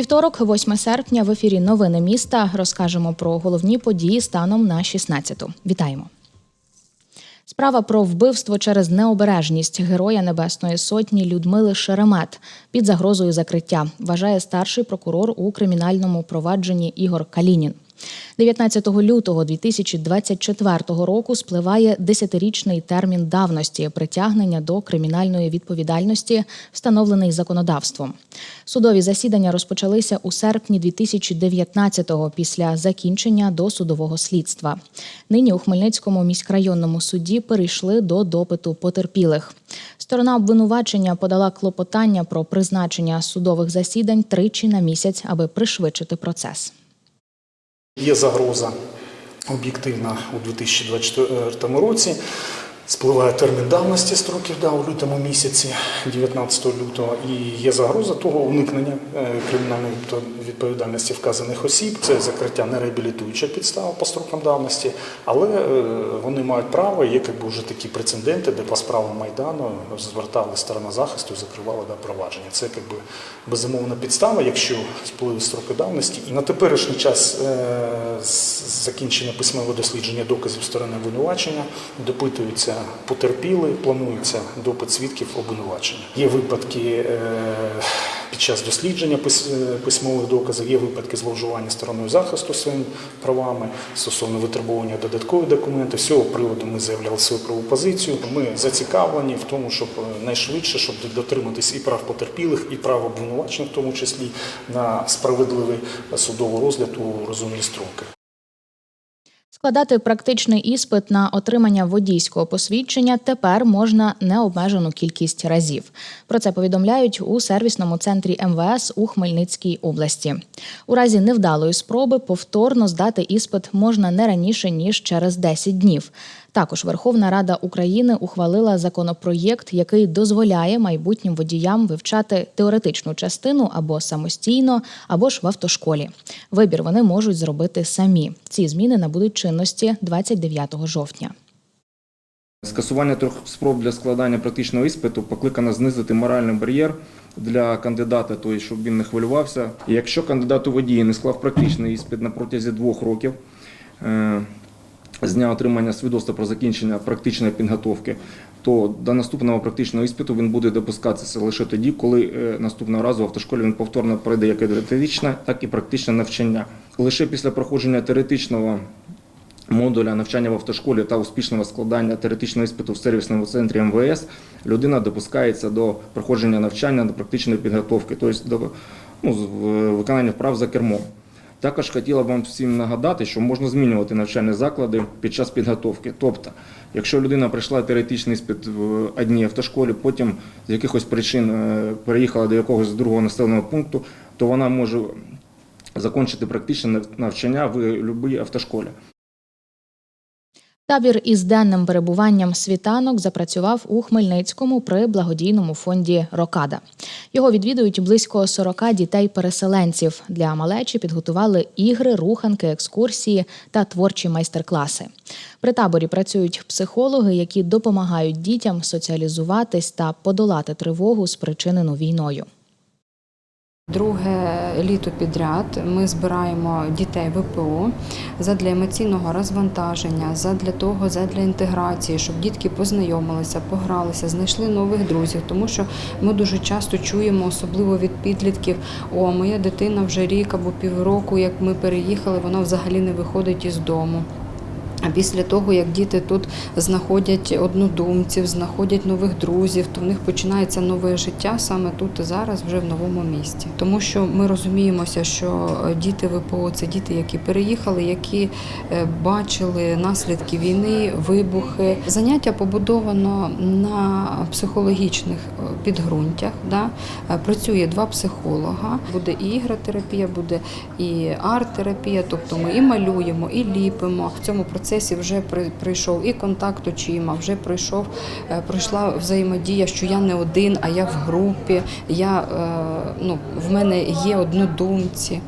Вівторок, 8 серпня, в ефірі Новини міста розкажемо про головні події станом на 16-ту. Вітаємо. Справа про вбивство через необережність Героя Небесної Сотні Людмили Шеремет під загрозою закриття, вважає старший прокурор у кримінальному провадженні Ігор Калінін. 19 лютого 2024 року спливає десятирічний термін давності притягнення до кримінальної відповідальності, встановлений законодавством. Судові засідання розпочалися у серпні 2019-го після закінчення досудового слідства. Нині у Хмельницькому міськрайонному суді перейшли до допиту потерпілих. Сторона обвинувачення подала клопотання про призначення судових засідань тричі на місяць, аби пришвидшити процес. Є загроза об'єктивна у 2024 році. Спливає термін давності строків да, у лютому місяці, 19 лютого, і є загроза того уникнення е, кримінальної відповідальності вказаних осіб. Це закриття нереабілітуюча підстава по строкам давності, але е, вони мають право, є якби, вже такі прецеденти, де по справам Майдану звертали сторона захисту, закривала да, провадження. Це якби, безумовна підстава, якщо спливли строки давності. І на теперішній час е, з закінчення письмового дослідження доказів сторони обвинувачення допитуються потерпіли, планується допит свідків обвинувачення. Є випадки е, під час дослідження е, письмових доказів, є випадки зловживання стороною захисту своїми правами стосовно витребування додаткових документів. З цього приводу ми заявляли свою праву позицію. Ми зацікавлені в тому, щоб е, найшвидше, щоб дотриматись і прав потерпілих, і прав обвинувачених, в тому числі на справедливий судовий розгляд у розумні строки. Складати практичний іспит на отримання водійського посвідчення тепер можна необмежену кількість разів. Про це повідомляють у сервісному центрі МВС у Хмельницькій області. У разі невдалої спроби повторно здати іспит можна не раніше ніж через 10 днів. Також Верховна Рада України ухвалила законопроєкт, який дозволяє майбутнім водіям вивчати теоретичну частину або самостійно, або ж в автошколі. Вибір вони можуть зробити самі. Ці зміни набудуть чинності 29 жовтня. Скасування трьох спроб для складання практичного іспиту покликано знизити моральний бар'єр для кандидата, тобто, щоб він не хвилювався. І якщо кандидат у водії не склав практичний іспит на протязі двох років е, з дня отримання свідоцтва про закінчення практичної підготовки, то до наступного практичного іспиту він буде допускатися лише тоді, коли е, наступного разу в автошколі він повторно пройде як і теоретичне, так і практичне навчання. Лише після проходження теоретичного модуля навчання в автошколі та успішного складання теоретичного іспиту в сервісному центрі МВС людина допускається до проходження навчання до практичної підготовки, тобто до ну, виконання вправ за кермом. Також хотіла б вам всім нагадати, що можна змінювати навчальні заклади під час підготовки. Тобто, якщо людина пройшла теоретичний іспит в одній автошколі, потім з якихось причин е, переїхала до якогось другого населеного пункту, то вона може закінчити практичне навчання в будь-якій автошколі. Табір із денним перебуванням світанок запрацював у Хмельницькому при благодійному фонді Рокада. Його відвідують близько 40 дітей-переселенців. Для малечі підготували ігри, руханки, екскурсії та творчі майстер-класи. При таборі працюють психологи, які допомагають дітям соціалізуватись та подолати тривогу, спричинену війною. Друге літо підряд ми збираємо дітей ВПО задля емоційного розвантаження, задля того, задля інтеграції, щоб дітки познайомилися, погралися, знайшли нових друзів. Тому що ми дуже часто чуємо, особливо від підлітків, о, моя дитина вже рік або півроку, як ми переїхали, вона взагалі не виходить із дому. А після того, як діти тут знаходять однодумців, знаходять нових друзів, то в них починається нове життя саме тут і зараз, вже в новому місті. Тому що ми розуміємося, що діти ВПО це діти, які переїхали, які е, бачили наслідки війни, вибухи. Заняття побудовано на психологічних е, підґрунтях. Да? Е, Працює два психолога. Буде і ігротерапія, буде і арт-терапія, тобто ми і малюємо, і ліпимо. В цьому процесі процесі вже при- пройшов і контакт очима, вже пройшов, е, пройшла взаємодія, що я не один, а я в групі. Я, е, ну, в мене є однодумці.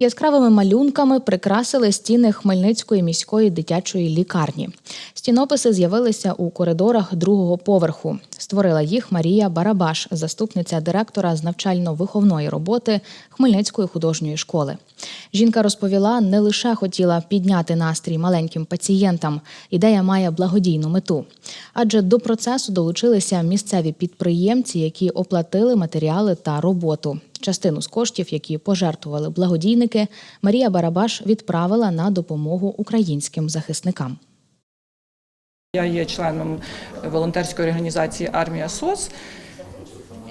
Яскравими малюнками прикрасили стіни Хмельницької міської дитячої лікарні. Стінописи з'явилися у коридорах другого поверху. Створила їх Марія Барабаш, заступниця директора з навчально-виховної роботи Хмельницької художньої школи. Жінка розповіла, не лише хотіла підняти настрій маленьким пацієнтам. Ідея має благодійну мету. Адже до процесу долучилися місцеві підприємці, які оплатили матеріали та роботу. Частину з коштів, які пожертвували благодійники, Марія Барабаш відправила на допомогу українським захисникам. Я є членом волонтерської організації Армія СОС,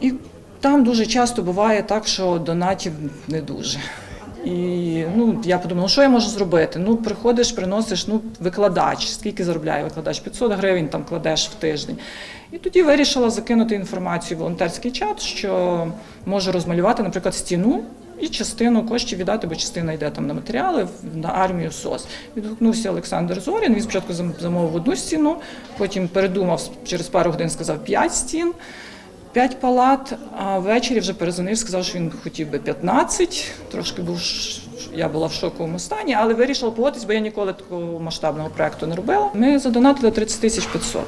і там дуже часто буває так, що донатів не дуже. І ну, я подумала, що я можу зробити? Ну, приходиш, приносиш, ну, викладач, скільки заробляє викладач? 500 гривень там кладеш в тиждень. І тоді вирішила закинути інформацію в волонтерський чат, що можу розмалювати, наприклад, стіну і частину коштів віддати, бо частина йде там на матеріали на армію СОС. Відгукнувся Олександр Зорін. Він спочатку зам- замовив одну стіну, потім передумав через пару годин, сказав п'ять стін. П'ять палат, а ввечері вже перезвонив, сказав, що він хотів би 15. Трошки був я була в шоковому стані, але вирішила погодитись, бо я ніколи такого масштабного проекту не робила. Ми задонатили 30 тисяч 500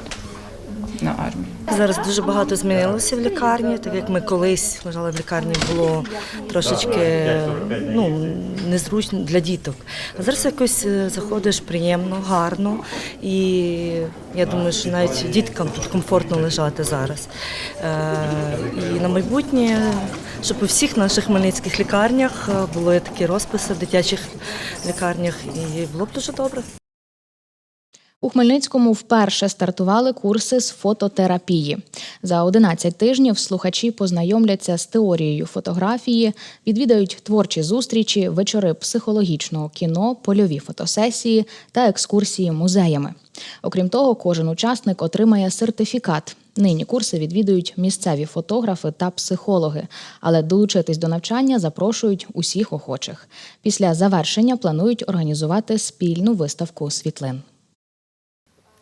на армію. Зараз дуже багато змінилося в лікарні, так як ми колись лежали в лікарні, було трошечки ну, незручно для діток. А зараз якось е, заходиш приємно, гарно, і я думаю, що навіть діткам тут комфортно лежати зараз. Е, І на майбутнє, щоб у всіх наших хмельницьких лікарнях е, були такі розписи в дитячих лікарнях, і було б дуже добре. У Хмельницькому вперше стартували курси з фототерапії. За 11 тижнів слухачі познайомляться з теорією фотографії, відвідають творчі зустрічі, вечори психологічного кіно, польові фотосесії та екскурсії музеями. Окрім того, кожен учасник отримає сертифікат. Нині курси відвідують місцеві фотографи та психологи, але долучитись до навчання запрошують усіх охочих. Після завершення планують організувати спільну виставку світлин.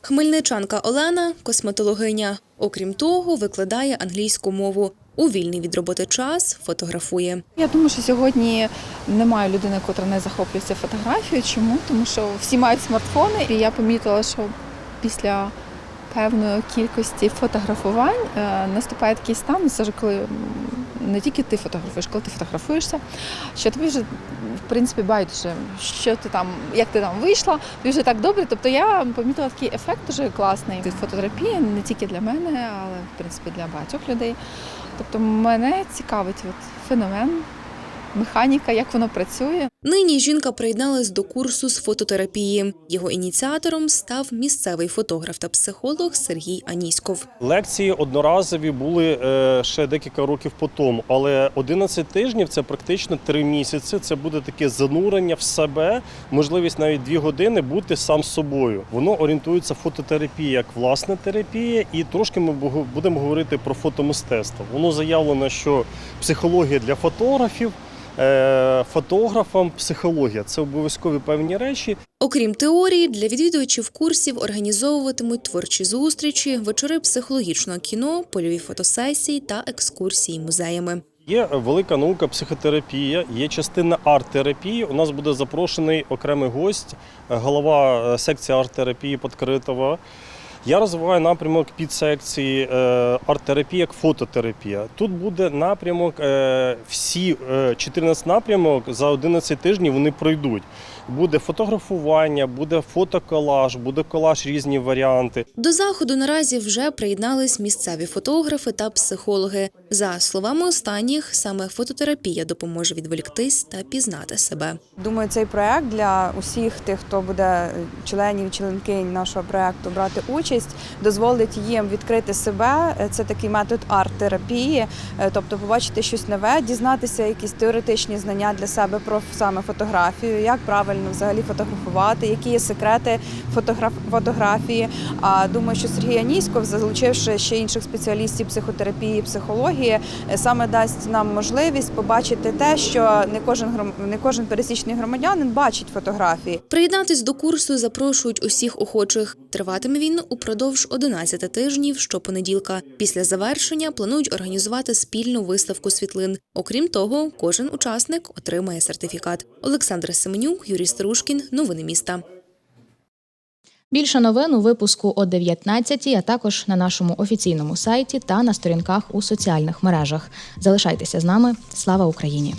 Хмельничанка Олена косметологиня. Окрім того, викладає англійську мову. У вільний від роботи час фотографує. Я думаю, що сьогодні немає людини, яка не захоплюється фотографією. Чому? Тому що всі мають смартфони, і я помітила, що після певної кількості фотографувань е, наступає такий стан, коли не тільки ти фотографуєш, коли ти фотографуєшся, що тобі вже в принципі байдуже, що ти там, як ти там вийшла, тобі вже так добре. Тобто я помітила такий ефект дуже класний від фототерапії, не тільки для мене, але в принципі для багатьох людей. Тобто мене цікавить от феномен, механіка, як воно працює. Нині жінка приєдналась до курсу з фототерапії. Його ініціатором став місцевий фотограф та психолог Сергій Аніськов. Лекції одноразові були е, ще декілька років по тому, але 11 тижнів це практично 3 місяці. Це буде таке занурення в себе, можливість навіть 2 години бути сам собою. Воно орієнтується фототерапія як власна терапія, і трошки ми будемо говорити про фотомистецтво. Воно заявлено, що психологія для фотографів. Е, Фотографам психологія це обов'язкові певні речі, Окрім теорії, для відвідувачів курсів організовуватимуть творчі зустрічі, вечори психологічного кіно, польові фотосесії та екскурсії музеями. Є велика наука психотерапія, є частина арт-терапії. У нас буде запрошений окремий гость, голова е, секції арт-терапії Подкритова. Я розвиваю напрямок підсекції секції арт-терапія як фототерапія. Тут буде напрямок, е, всі е, 14 напрямок за 11 тижнів вони пройдуть. Буде фотографування, буде фотоколаж, буде колаж різні варіанти. До заходу наразі вже приєднались місцеві фотографи та психологи. За словами останніх, саме фототерапія допоможе відволіктись та пізнати себе. Думаю, цей проект для усіх тих, хто буде членів, членкинь нашого проекту брати участь. участь дозволить їм відкрити себе. Е, Це такий метод арт-терапії, е, тобто побачити щось нове, дізнатися якісь теоретичні знання для себе про саме фотографію, як правильно взагалі фотографувати, які є секрети фотограф... фотографії. А думаю, що Сергій Аніськов, залучивши ще інших спеціалістів психотерапії, психології, е, саме дасть нам можливість побачити те, що не кожен гром... не кожен пересічний громадянин бачить фотографії. Приєднатись до курсу запрошують усіх охочих. Триватиме він упродовж 11 тижнів щопонеділка. Після завершення планують організувати спільну виставку світлин. Окрім того, кожен учасник отримає сертифікат. Олександр Семенюк, Юрій Стружкін. Новини міста. Більше новин у випуску о 19 а також на нашому офіційному сайті та на сторінках у соціальних мережах. Залишайтеся з нами. Слава Україні!